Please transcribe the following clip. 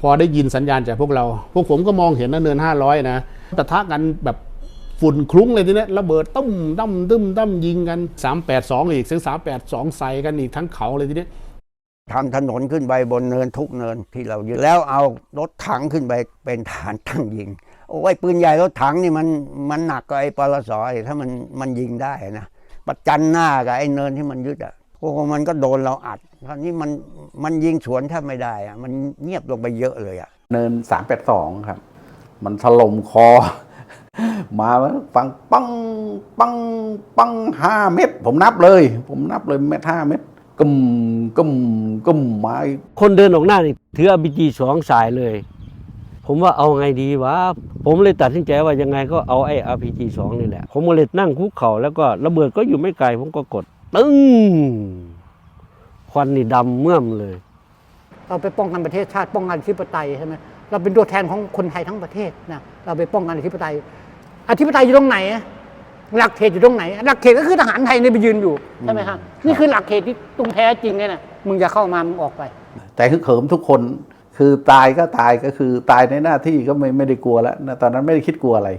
พอได้ยินสัญญาณจากพวกเรา พวกผมก็มองเห็นนะเนิน 500 นะปะทะกันแบบฝุ่นคลุ้งเลยทีเนี้ระเบิดตุ้มตั้มตึ้มตั้มยิงกัน 382 อีกซึ่ง382 ใส่กันอีกทั้งเขาเลยทีเนี้ทำถนนขึ้นไปบนเนินทุกเนินที่เรายึดแล้วเอารถถังขึ้นไปเป็นฐานตั้งยิง โอ้ยปืนใหญ่รถถังนี่มันมันหนักกว่าไอ้ปลสอีกถ้ามันมันยิงได้นะประจันหน้ากับไอ้เนินที่มันยึดอะ โอ้โหมันก็โดนเราอัดคราวนี้มันมันยิงสวนแทบไม่ได้อะมันเงียบลงไปเยอะเลยอะเนิน382ครับ มันถล่มคอ มาฟังปังปังปังห้าเม็ดผมนับเลย ผมนับเลยเม็ดห้าเม็ดกึมกึมกึมมาอีกคนเดินออกหน้านี่ถืออ p จีสองสายเลย ผมว่าเอาไงดีวะ ผมเลยตัดสินใจว่ายังไงก็เอาไอ้ RPG สองนี่แหละ ผมก็เลยนั่งคุกเข่าแล้วก็ระเบิดก็อยู่ไม่ไกล ผมก็กด ตึ้ง ควันนี่ดำเมื่อมเลย เราไปป้องกันประเทศชาติป้องกันอธิปไตยใช่ไหมเราเป็นตัวแทนของคนไทยทั้งประเทศนะเราไปป้องกันอธิปไตย อธิปไตยอยู่ตรงไหนอะหลักเขตอยู่ตรงไหน หลักเขตก็คือทหารไทยเนี่ยไปยืนอยู่ใช่ไหมครับนี่คือหลักเขตที่ตรงแท้จริงเนี่ยนะมึงจะเข้ามามึงออกไป แต่คือเขิมทุกคนคือตายก็ตายก็คือตายในหน้าที่ก็ไม่ไม่ได้กลัวแล้วนะตอนนั้นไม่ได้คิดกลัวอะไร